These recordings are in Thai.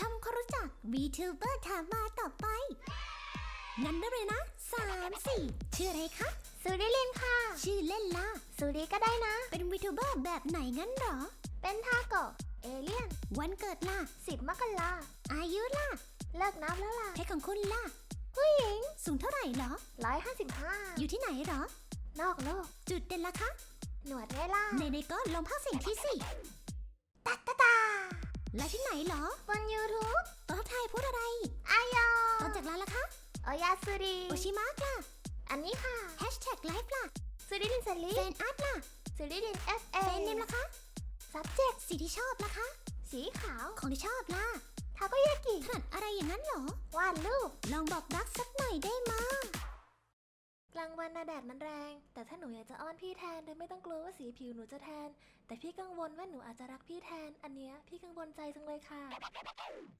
ทำความรู้จัก VTuber ถามมาต่อไป งั้นได้เลยนะสามสี่ชื่ออะไรคะ สุริลินค่ะ ชื่อเล่นล่ะ สุริก็ได้นะ เป็น VTuber แบบไหนงั้นเหรอ เป็นทาโกะเอเลี่ยน วันเกิดล่ะสิบมกราอายุล่ะ เลิกนับแล้วล่ะเพศของคุณล่ะ ผู้หญิง สูงเท่าไหร่เหรอร้อยห้าสิบห้าอยู่ที่ไหนเหรอ นอกโลก จุดเด่นล่ะคะ หนวดไงล่ะในในๆก็ลองพักเสียงที่สิตัตตาตา แล้วที่ไหนเหรอ บน YouTube ตอนทักทายพูดอะไรอายอตอนจากร้านล่ะคะ โอยาสุริโอชิมากล่ะอันนี้ค่ะแฮชแท็กไลฟ์ล่ะสุริลินสลิแฟนอาร์ตล่ะสุริลิน F A แฟนเนมล่ะคะ subject สีที่ชอบล่ะคะ สีขาว ของที่ชอบล่ะทาโกยากิถนัดอะไรอย่างนั้นเหรอ วาดรูป ลองบอกรักสักหน่อยได้มากลางวันนะแดดมันแรง แต่ถ้าหนูอยากจะอ้อนพี่แทนโดยไม่ต้องกลัวว่าสีผิวหนูจะแทน แต่พี่กังวลว่าหนูอาจจะรักพี่แทน อันเนี้ยพี่กังวลใจจังเลยค่ะ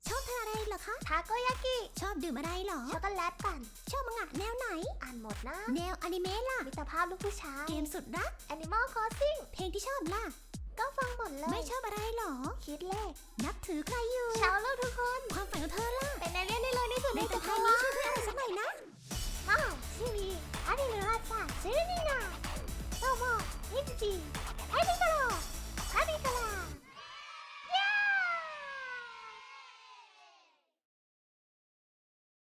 ชอบทานอะไรเหรอคะทาโกยากิชอบดื่มอะไรเหรอ ช็อกโกแลตปั่น ชอบมังงะแนวไหน อ่านหมดนะ แนวอนิเมะล่ะ มิตรภาพลูกผู้ชาย เกมสุดรัก Animal Crossing เพลงที่ชอบล่ะ ก็ฟังหมดเลย ไม่ชอบอะไรเหรอ คิดเลข นับถือใครอยู่ ชาวโลกทุกคน ความฝันของเธอล่ะ Cheese.